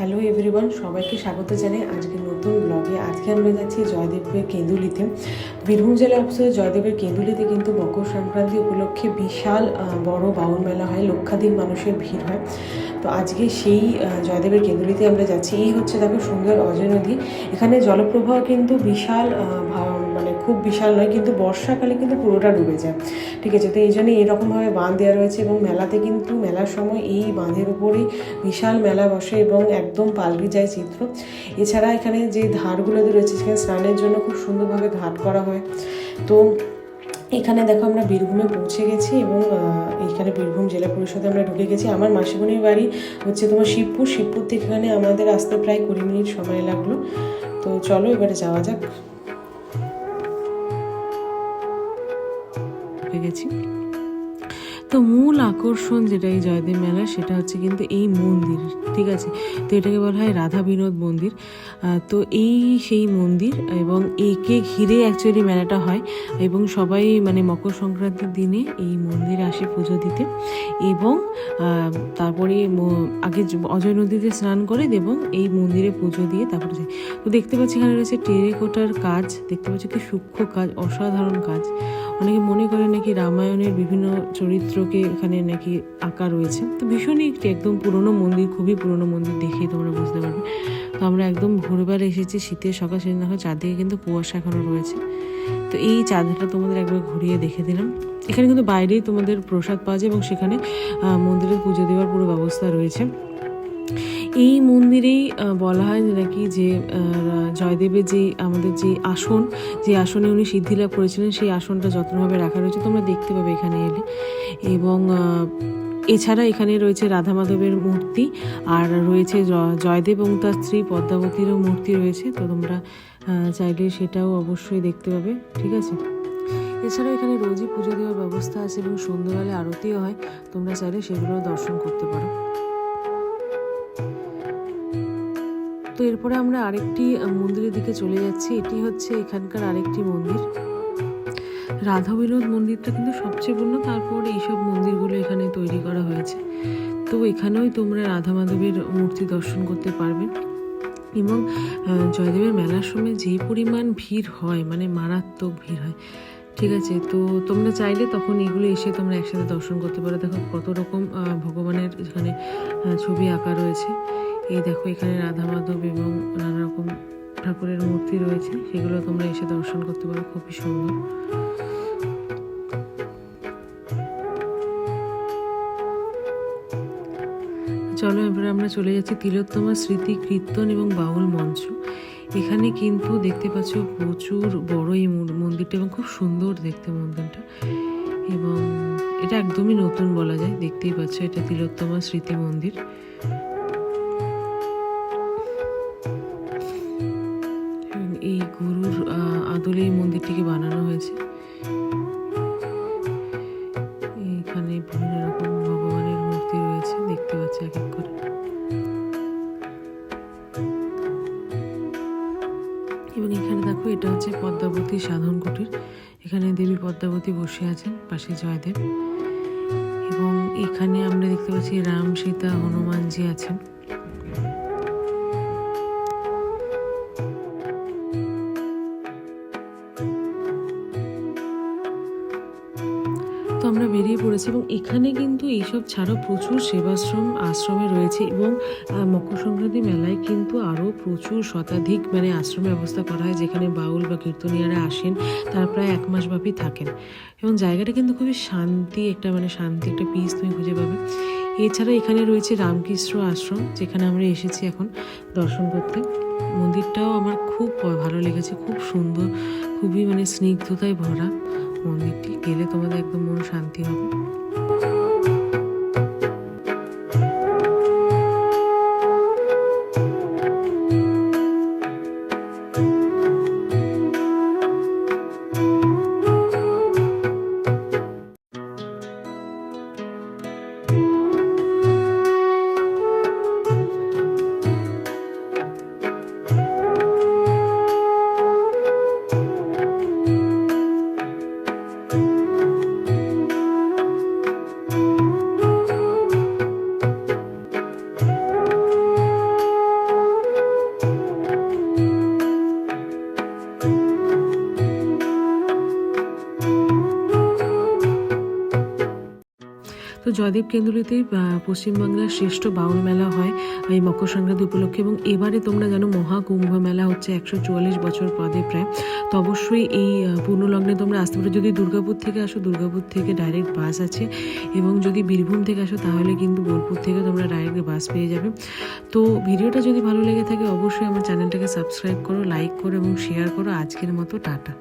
Hello everyone সবাইকে স্বাগত জানাই আজকে নতুন ব্লগে আজকে আমরা যাচ্ছি জয়দেবের কেঁদুলিতে বীরভূম জেলা অবস্থিত জয়দেবের কেঁদুলিতে কিন্তু মকর সংক্রান্তি উপলক্ষে বিশাল বড় বাউল মেলা হয়। লক্ষাধিক মানুষের ভিড় হয়। তো আজকে সেই জয়দেবের কেঁদুলিতে আমরা যাচ্ছি। এই হচ্ছে দেখো সুন্দর অজয় নদী। এখানে জলপ্রবাহ কিন্তু বিশাল খুব বিশাল নয় কিন্তু বর্ষাকালে কিন্তু পুরোটা ডুবে যায়। ঠিক আছে তো এই জন্য এরকমভাবে বাঁধ দেওয়া রয়েছে এবং মেলাতে কিন্তু মেলার সময় এই বাঁধের উপরেই বিশাল মেলা বসে এবং একদম পাল্টে যায় চিত্র। এছাড়া এখানে যে ধারগুলোতে রয়েছে সেখানে স্নানের জন্য খুব সুন্দরভাবে ঘাট করা হয়। তো এখানে দেখো আমরা বীরভূমে পৌঁছে গেছি এবং আহ, এইখানে বীরভূম জেলা পরিষদে আমরা ঢুকে গেছি। আমার মাসিমণির বাড়ি হচ্ছে তোমার শিবপুর। শিবপুর থেকে এখানে আমাদের আসতে প্রায় কুড়ি মিনিট সময় লাগল। তো চলো এবারে যাওয়া যাক। ঢুকে গেছি। তো মূল আকর্ষণ যেটা এই জয়দেব মেলা সেটা হচ্ছে কিন্তু এই মন্দির, ঠিক আছে? তো এটাকে বলা হয় রাধা বিনোদ মন্দির। তো এই সেই মন্দির এবং একে ঘিরে অ্যাকচুয়ালি মেলাটা হয় এবং সবাই মানে মকর সংক্রান্তির দিনে এই মন্দিরে আসে পুজো দিতে এবং তারপরে আগে অজয় নদীতে স্নান করে এবং এই মন্দিরে পুজো দিয়ে তারপরে যায়। তো দেখতে পাচ্ছি এখানে রয়েছে টেরেকোটার কাজ, দেখতে পাচ্ছি কি সূক্ষ্ম কাজ, অসাধারণ কাজ। অনেকে মনে করে নাকি রামায়ণের বিভিন্ন চরিত্রকে এখানে নাকি আঁকা রয়েছে। তো ভীষণই একটি একদম পুরনো মন্দির খুবই পুরনো মন্দির দেখেই তোমরা বুঝতে পারবে। তো আমরা একদম ভোরবেলা এসেছি শীতের সকাল সেদিন দেখো চারদিকে কিন্তু কুয়াশা এখনও রয়েছে। তো এই চাঁদটা তোমাদের একবার ঘুরিয়ে দেখে দিলাম। এখানে কিন্তু বাইরেই তোমাদের প্রসাদ পাওয়া যায় এবং সেখানে আহ, মন্দিরে পুজো দেওয়ার পুরো ব্যবস্থা রয়েছে। এই মন্দিরেই বলা হয় নাকি যে জয়দেবের যে আমাদের যে আসন, যে আসনে উনি সিদ্ধি লাভ করেছিলেন, সেই আসনটা যত্নভাবে রাখা রয়েছে। তোমরা দেখতে পাবে এখানে এলে। এবং এছাড়া এখানে রয়েছে রাধা মাধবের মূর্তি, আর রয়েছে জয়দেব এবং তার স্ত্রী পদ্মাবতীরও মূর্তি রয়েছে। তো তোমরা চাইলে সেটাও অবশ্যই দেখতে পাবে, ঠিক আছে? এছাড়াও এখানে রোজই পুজো দেওয়ার ব্যবস্থা আছে এবং সন্ধ্যাবেলায় আরতিও হয়। তোমরা চাইলে সেগুলো দর্শন করতে পারো। তো এরপরে আমরা আরেকটি মন্দিরের দিকে চলে যাচ্ছি। এটি হচ্ছে এখানকার আরেকটি মন্দির। রাধা বিনোদ মন্দিরটা কিন্তু সবচেয়ে পূর্ণ তারপর এইসব মন্দিরগুলো এখানে তৈরি করা হয়েছে। তো এখানেও তোমরা রাধা মাধবের মূর্তি দর্শন করতে পারবে। এবং জয়দেবের মেলার সময় যে পরিমাণ ভিড় হয় মানে মারাত্মক ভিড় হয়, ঠিক আছে? তো তোমরা চাইলে তখন এগুলো এসে তোমরা একসাথে দর্শন করতে পারো। দেখো কত রকম ভগবানের এখানে ছবি আঁকা রয়েছে। এই দেখো, এখানে রাধা মাধব এবং নানা রকম ঠাকুরের মূর্তি রয়েছে। সেগুলো তোমরা এসে দর্শন করতে পারো, খুবই সুন্দর। চলো, এবারে আমরা চলে যাচ্ছি তিলোত্তমা স্মৃতি, কীর্তন এবং বাউল মঞ্চ। এখানে কিন্তু দেখতে পাচ্ছ প্রচুর বড় এই মন্দিরটা এবং খুব সুন্দর দেখতে মন্দিরটা। এবং এটা একদমই নতুন বলা যায়, দেখতেই পাচ্ছ এটা তিলোত্তমা স্মৃতি মন্দির। আদলে এই মন্দিরটিকে বানানো হয়েছে। এখানে বিভিন্ন রকম ভগবানের মূর্তি রয়েছে, দেখতে পাচ্ছি এক এক করে। এবং এখানে দেখো, এটা হচ্ছে পদ্মাবতী সাধন কুটির। এখানে দেবী পদ্মাবতী বসে আছেন, পাশে জয়দেব। এবং এখানে আমরা দেখতে পাচ্ছি রাম, সীতা, হনুমানজি আছেন। তো আমরা বেরিয়ে পড়েছি এবং এখানে কিন্তু এইসব ছাড়াও প্রচুর সেবাশ্রম, আশ্রমে রয়েছে এবং মকর সংক্রান্তি মেলায় কিন্তু আরও প্রচুর শতাধিক মানে আশ্রম ব্যবস্থা করা হয় যেখানে বাউল বা কীর্তনিয়ারা আসেন, তারা প্রায় এক মাস ব্যাপী থাকেন। এবং জায়গাটা কিন্তু খুবই শান্তি, একটা মানে শান্তি, একটা পিস তুমি খুঁজে পাবে। এছাড়া এখানে রয়েছে রামকৃষ্ণ আশ্রম, যেখানে আমরা এসেছি এখন দর্শন করতে। মন্দিরটাও আমার খুব ভালো লেগেছে, খুব সুন্দর, খুবই মানে স্নিগ্ধতায় ভরা। মন্দিরটি গেলে তোমাদের একদম মন শান্তি হবে। তো জয়দেব কেন্দুলিতেই আহ, পশ্চিমবাংলার শ্রেষ্ঠ বাউল মেলা হয় এই মকর সংক্রান্তি উপলক্ষে এবং এবারে তোমরা জানো মহাকুম্ভ মেলা হচ্ছে একশো চুয়াল্লিশ বছর পদে প্রায়। তো অবশ্যই এই পূর্ণলগ্নে তোমরা আসতে পারো। যদি দুর্গাপুর থেকে আসো দুর্গাপুর থেকে ডাইরেক্ট বাস আছে এবং যদি বীরভূম থেকে আসো তাহলে কিন্তু বোলপুর থেকে তোমরা ডাইরেক্ট বাস পেয়ে যাবে। তো ভিডিওটা যদি ভালো লেগে থাকে অবশ্যই আমার চ্যানেলটাকে সাবস্ক্রাইব করো লাইক করো এবং শেয়ার করো। আজকের মতো টাটা।